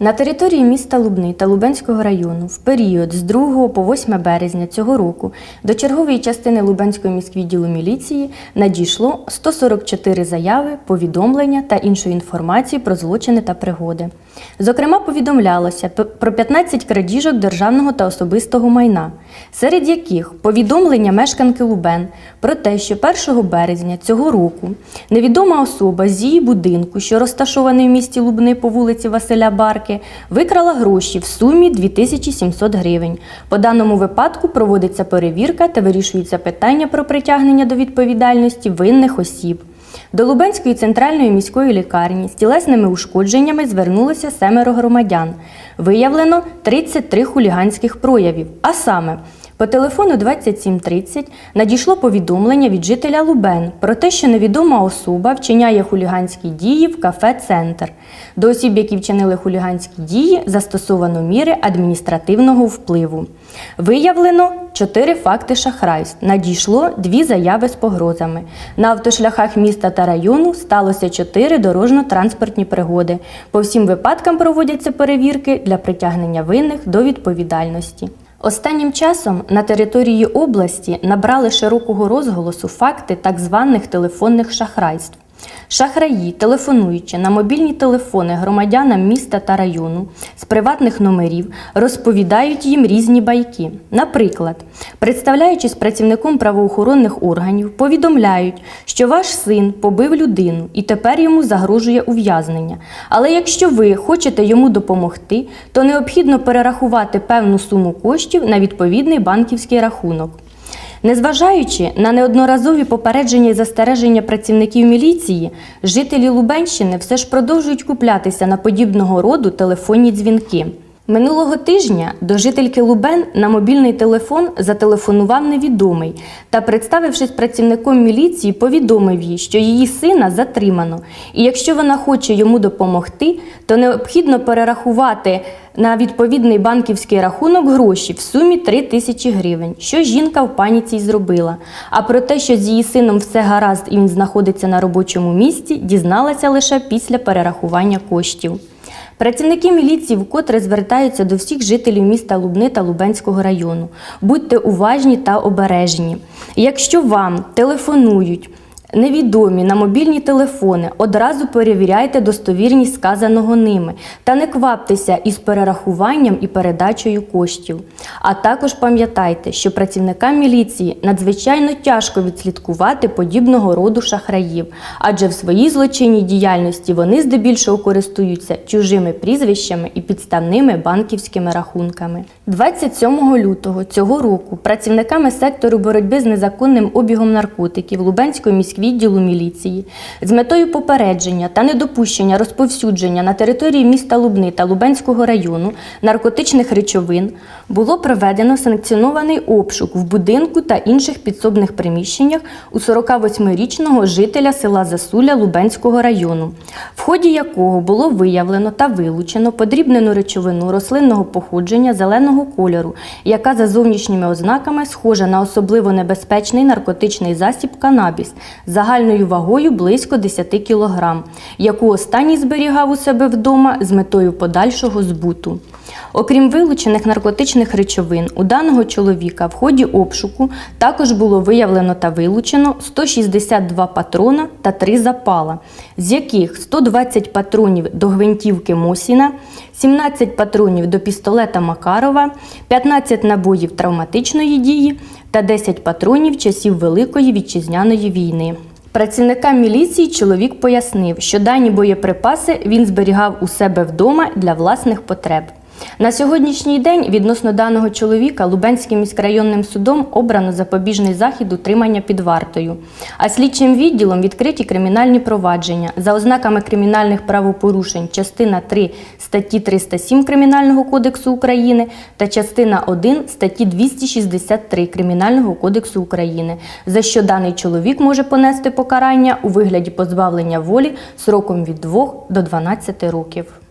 На території міста Лубни та Лубенського району в період з 2 по 8 березня цього року до чергової частини Лубенського міськвідділу міліції надійшло 144 заяви, повідомлення та іншої інформації про злочини та пригоди. Зокрема, повідомлялося про 15 крадіжок державного та особистого майна, серед яких повідомлення мешканки Лубен про те, що 1 березня цього року невідома особа з її будинку, що розташований в місті Лубни по вулиці Василя Барки, викрала гроші в сумі 2700 гривень. По даному випадку проводиться перевірка та вирішується питання про притягнення до відповідальності винних осіб. До Лубенської центральної міської лікарні з тілесними ушкодженнями звернулося семеро громадян. Виявлено 33 хуліганських проявів. А саме, по телефону 2730 надійшло повідомлення від жителя Лубен про те, що невідома особа вчиняє хуліганські дії в кафе Центр. До осіб, які вчинили хуліганські дії, застосовано міри адміністративного впливу. Виявлено чотири факти шахрайств. Надійшло дві заяви з погрозами. На автошляхах міста та району сталося чотири дорожньо-транспортні пригоди. По всім випадкам проводяться перевірки для притягнення винних до відповідальності. Останнім часом на території області набрали широкого розголосу факти так званих телефонних шахрайств. Шахраї, телефонуючи на мобільні телефони громадянам міста та району з приватних номерів, розповідають їм різні байки. Наприклад, представляючись працівником правоохоронних органів, повідомляють, що ваш син побив людину і тепер йому загрожує ув'язнення. Але якщо ви хочете йому допомогти, то необхідно перерахувати певну суму коштів на відповідний банківський рахунок. Незважаючи на неодноразові попередження і застереження працівників міліції, жителі Лубенщини все ж продовжують куплятися на подібного роду телефонні дзвінки. Минулого тижня до жительки Лубен на мобільний телефон зателефонував невідомий та, представившись працівником міліції, повідомив їй, що її сина затримано, і якщо вона хоче йому допомогти, то необхідно перерахувати на відповідний банківський рахунок гроші в сумі 3 тисячі гривень, що жінка в паніці й зробила. А про те, що з її сином все гаразд і він знаходиться на робочому місці, дізналася лише після перерахування коштів. Працівники міліції вкотре звертаються до всіх жителів міста Лубни та Лубенського району. Будьте уважні та обережні. Якщо вам телефонують, Невідомі на мобільні телефони одразу перевіряйте достовірність сказаного ними та не кваптеся із перерахуванням і передачею коштів. А також пам'ятайте, що працівникам міліції надзвичайно тяжко відслідкувати подібного роду шахраїв, адже в своїй злочинній діяльності вони здебільшого користуються чужими прізвищами і підставними банківськими рахунками. 27 лютого цього року працівниками сектору боротьби з незаконним обігом наркотиків Лубенської міськвідділу міліції з метою попередження та недопущення розповсюдження на території міста Лубни та Лубенського району наркотичних речовин було проведено санкціонований обшук в будинку та інших підсобних приміщеннях у 48-річного жителя села Засуля Лубенського району, в ході якого було виявлено та вилучено подрібнену речовину рослинного походження зеленого кольору, яка за зовнішніми ознаками схожа на особливо небезпечний наркотичний засіб канабіс загальною вагою близько 10 кг, яку останній зберігав у себе вдома з метою подальшого збуту. Окрім вилучених наркотичних речовин, у даного чоловіка в ході обшуку також було виявлено та вилучено 162 патрона та 3 запала, з яких 120 патронів до гвинтівки Мосіна, 17 патронів до пістолета Макарова, 15 набоїв травматичної дії та 10 патронів часів Великої вітчизняної війни. Працівникам міліції чоловік пояснив, що дані боєприпаси він зберігав у себе вдома для власних потреб. На сьогоднішній день відносно даного чоловіка Лубенським міськрайонним судом обрано запобіжний захід утримання під вартою, а слідчим відділом відкриті кримінальні провадження за ознаками кримінальних правопорушень частина 3 статті 307 Кримінального кодексу України та частина 1 статті 263 Кримінального кодексу України, за що даний чоловік може понести покарання у вигляді позбавлення волі сроком від 2 до 12 років.